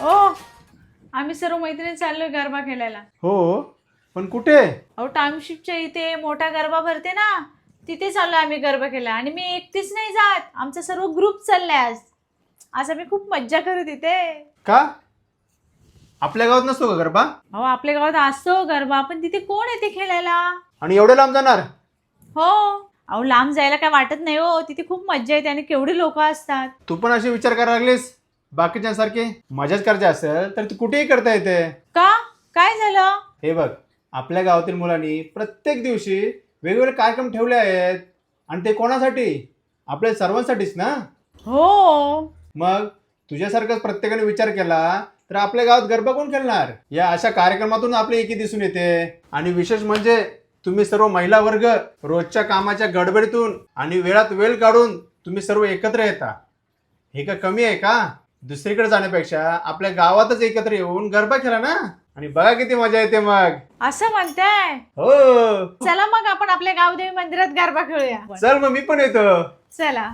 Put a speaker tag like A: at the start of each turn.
A: ओ आम्ही सर्व मैत्रिणी चाललोय गरबा खेळायला.
B: हो पण कुठे?
A: अहो टाउनशिपच्या इथे मोठा गरबा भरते ना तिथे चाललोय आम्ही गरबा खेळायला. आणि मी एकटीच नाही जात. आमचा सर्व ग्रुप चाललाय आज. आज आम्ही खूप मज्जा करू तिथे.
B: का? आपल्या गावात नसतो का गरबा?
A: अहो आपल्या गावात असतो गरबा पण तिथे कोण येते खेळायला?
B: आणि एवढे लांब जाणार?
A: हो. अहो लांब जायला काय वाटत नाही हो. तिथे खूप मज्जा येते आणि केवढे लोक असतात.
B: तू पण असे विचार करायला लागलीस? बाकीच्यांसारखे मजाच करायची असेल तर ती कुठेही करता येते.
A: का? काय झालं?
B: हे बघ आपल्या गावातील मुलांनी प्रत्येक दिवशी वेगवेगळे कार्यक्रम ठेवले आहेत. आणि ते कोणासाठी? आपल्या सर्वांसाठीच ना?
A: हो.
B: मग तुझ्यासारखाच प्रत्येकाने विचार केला तर आपल्या गावात गरबा कोण खेळणार? या अशा कार्यक्रमातून आपली एकी दिसून येते. आणि विशेष म्हणजे तुम्ही सर्व महिला वर्ग रोजच्या कामाच्या गडबडीतून आणि वेळात वेळ काढून तुम्ही सर्व एकत्र येता. हे का कमी आहे का? दुसरीकडे जाण्यापेक्षा आपल्या गावातच एकत्र येऊन गरबा खेळा ना. आणि बघा किती मजा येते मग.
A: असं म्हणताय?
B: हो.
A: चला मग आपण आपल्या गावदेवी मंदिरात गरबा खेळूया.
B: चल मग मी पण येतो.
A: चला.